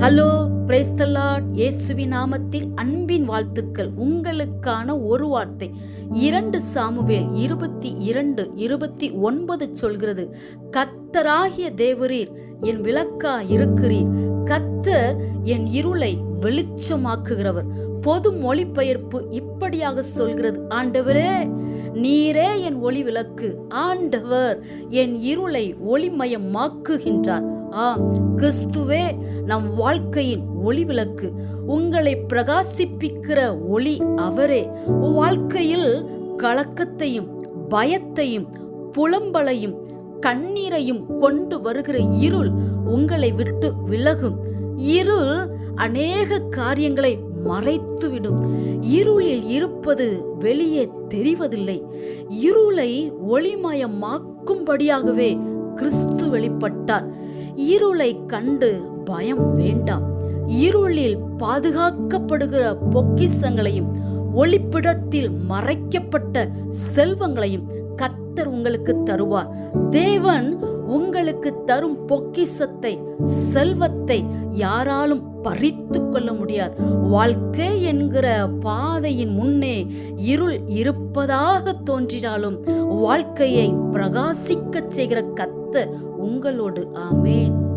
Hello praise the Lord இயேசுவி நாமத்தில் அன்பின் வாழ்த்துக்கள். உங்களுக்கான ஒரு வார்த்தை. இரண்டு சாமுவேல் இருபத்தி இரண்டு இருபத்தி ஒன்பது சொல்கிறது கத்தராகிய தேவரீர் என் விளக்கா இருக்கிறீர் கத்தர் என் இருளை வெளிச்சமாக்குகிறவர். பொது மொழிபெயர்ப்பு இப்படியாக சொல்கிறது ஆண்டவரே நீரே என் ஒளி விளக்கு ஆண்டவர் என் இருளை ஒளிமயமாக்குகின்றார். கிறிஸ்துவே நம் வாழ்க்கையின் ஒளி விளக்கு உங்களை பிரகாசிப்பிக்கிற ஒளி அவரே. வாழ்க்கையில் கலக்கத்தையும் பயத்தையும் புலம்பலையும் கண்ணீரையும் கொண்டு வருகிற இருள் உங்களை விட்டு விலகும். இருள் அநேக காரியங்களை மறைத்துவிடும். இருளில் இருப்பது வெளியே தெரிவதில்லை. இருளை ஒளிமயமாக்கும்படியாகவே கிறிஸ்து வெளிப்பட்டார். இருளை கண்டு பயம் வேண்டாம். இருளில் பாதுகாக்கப்படுகிற பொக்கிசங்களையும் ஒளிப்பிடத்தில் மறைக்கப்பட்ட செல்வங்களையும் கர்த்தர் உங்களுக்கு தருவார். தேவன் உங்களுக்கு தரும் பொக்கிசத்தை செல்வத்தை யாராலும் பறித்து கொள்ள முடியாது. வாழ்க்கை என்கிற பாதையின் முன்னே இருள் இருப்பதாக தோன்றினாலும் வாழ்க்கையை பிரகாசிக்கச் செய்கிற கத்த உங்களோடு. ஆமேன்.